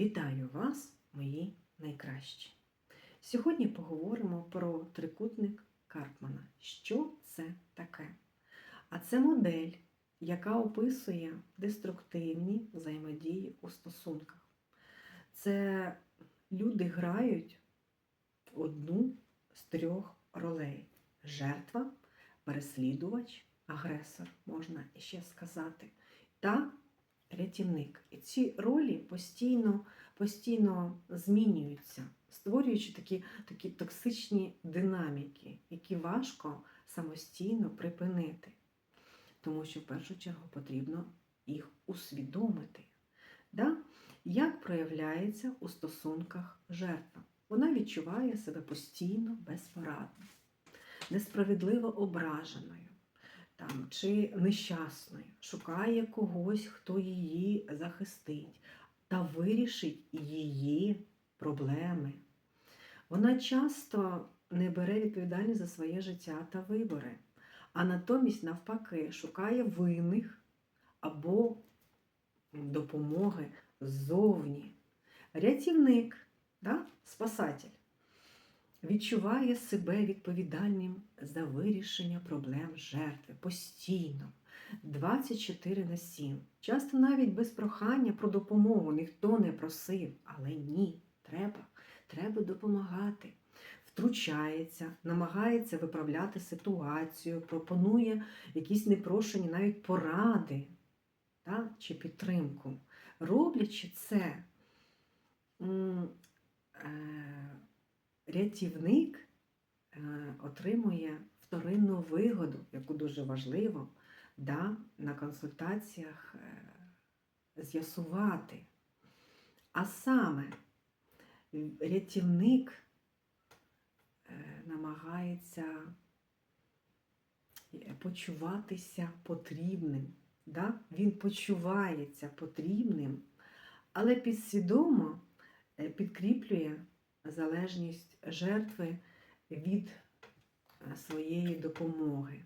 Вітаю вас, мої найкращі! Сьогодні поговоримо про трикутник Карпмана. Що це таке? А це модель, яка описує деструктивні взаємодії у стосунках. Це люди грають одну з трьох ролей: жертва, переслідувач, агресор, можна ще сказати, та рятівник. І ці ролі постійно, постійно змінюються, створюючи такі, такі токсичні динаміки, які важко самостійно припинити. Тому що в першу чергу потрібно їх усвідомити. Да? Як проявляється у стосунках жертва? Вона відчуває себе постійно безпорадно, несправедливо ображеною там, чи нещасною, шукає когось, хто її захистить та вирішить її проблеми. Вона часто не бере відповідальність за своє життя та вибори, а натомість, навпаки, шукає винних або допомоги ззовні. Рятівник, да? спасатель, відчуває себе відповідальним за вирішення проблем жертви постійно, 24 на 7. Часто навіть без прохання про допомогу ніхто не просив, але ні, треба, треба допомагати. Втручається, намагається виправляти ситуацію, пропонує якісь непрошені навіть поради та, чи підтримку. Роблячи це, е, рятівник е, отримує вторинну вигоду, яку дуже важливо да, на консультаціях е, з'ясувати. А саме рятівник е, намагається почуватися потрібним. Да? Він почувається потрібним, але підсвідомо підкріплює залежність жертви від е, своєї допомоги.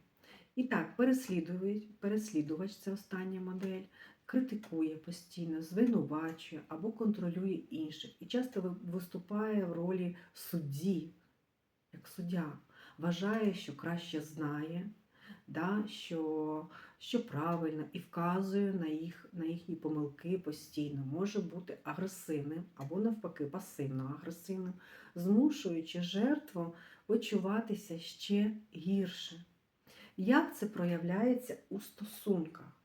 І так, переслідувач, переслідувач це остання модель, критикує постійно, звинувачує або контролює інших. І часто виступає в ролі судді, як суддя, вважає, що краще знає, да, що, що правильно, і вказує на, їх, на їхні помилки постійно, може бути агресивним або навпаки пасивно-агресивним, змушуючи жертву почуватися ще гірше. Як це проявляється у стосунках?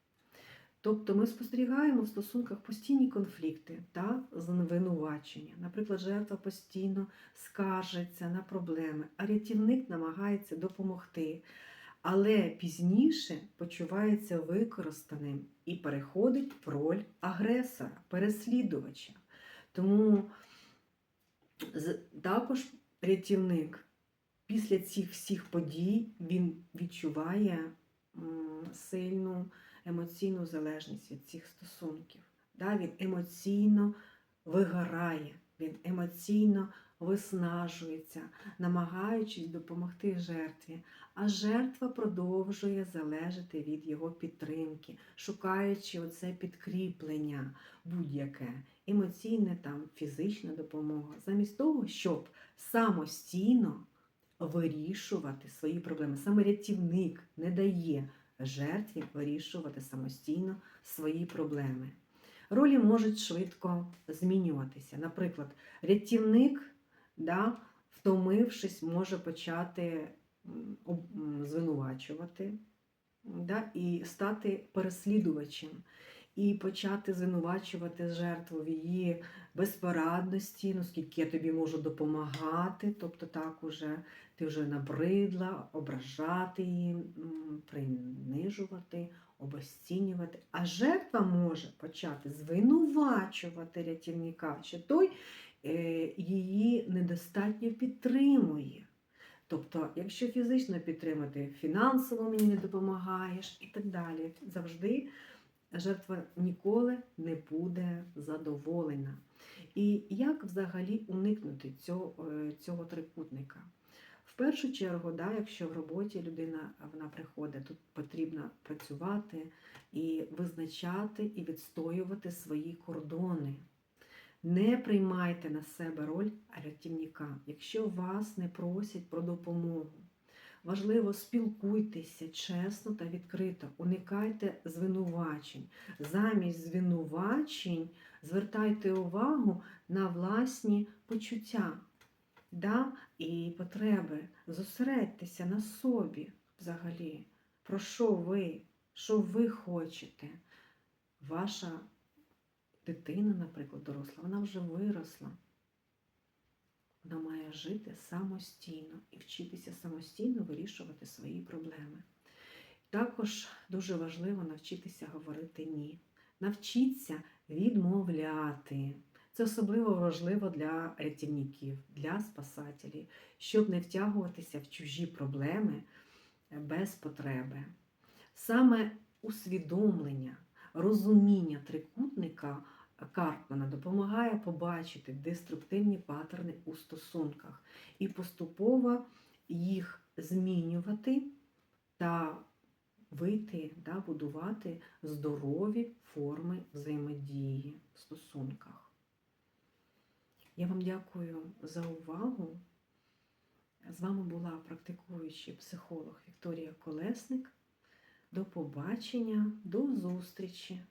Тобто ми спостерігаємо в стосунках постійні конфлікти та звинувачення. Наприклад, жертва постійно скаржиться на проблеми, а рятівник намагається допомогти, але пізніше почувається використаним і переходить в роль агресора, переслідувача. Тому також рятівник після цих всіх подій він відчуває сильну емоційну залежність від цих стосунків. Да, Він емоційно вигорає, він емоційно виснажується, намагаючись допомогти жертві, а жертва продовжує залежати від його підтримки, шукаючи оце підкріплення будь-яке, емоційне там, фізична допомога, замість того, щоб самостійно вирішувати свої проблеми. Саме рятівник не дає жертві вирішувати самостійно свої проблеми. Ролі можуть швидко змінюватися. Наприклад, рятівник, да, втомившись, може почати звинувачувати да, і стати переслідувачем, і почати звинувачувати жертву в її безпорадності, ну скільки я тобі можу допомагати, тобто так уже ти вже набридла, ображати її, принижувати, обесцінювати. А жертва може почати звинувачувати рятівника, що той е, її недостатньо підтримує. Тобто, якщо фізично підтримати, фінансово мені не допомагаєш і так далі. Завжди жертва ніколи не буде задоволена. І як взагалі уникнути цього, е, цього трикутника? В першу чергу, да, якщо в роботі людина вона приходить, тут потрібно працювати і визначати і відстоювати свої кордони. Не приймайте на себе роль рятівника, якщо вас не просять про допомогу. Важливо спілкуйтеся чесно та відкрито, уникайте звинувачень. Замість звинувачень звертайте увагу на власні почуття да? і потреби. Зосередьтеся на собі взагалі. Про що ви? Що ви хочете? Ваша дитина, наприклад, доросла, вона вже виросла. Вона має жити самостійно і вчитися самостійно вирішувати свої проблеми. Також дуже важливо навчитися говорити ні. Навчіться відмовляти. Це особливо важливо для рятівників, для спасателів, щоб не втягуватися в чужі проблеми без потреби. Саме усвідомлення, розуміння трикутника Карпмана допомагає побачити деструктивні паттерни у стосунках і поступово їх змінювати та вийти, да, будувати здорові форми взаємодії в стосунках. Я вам дякую за увагу. З вами була практикуючий психолог Вікторія Колесник. До побачення, до зустрічі!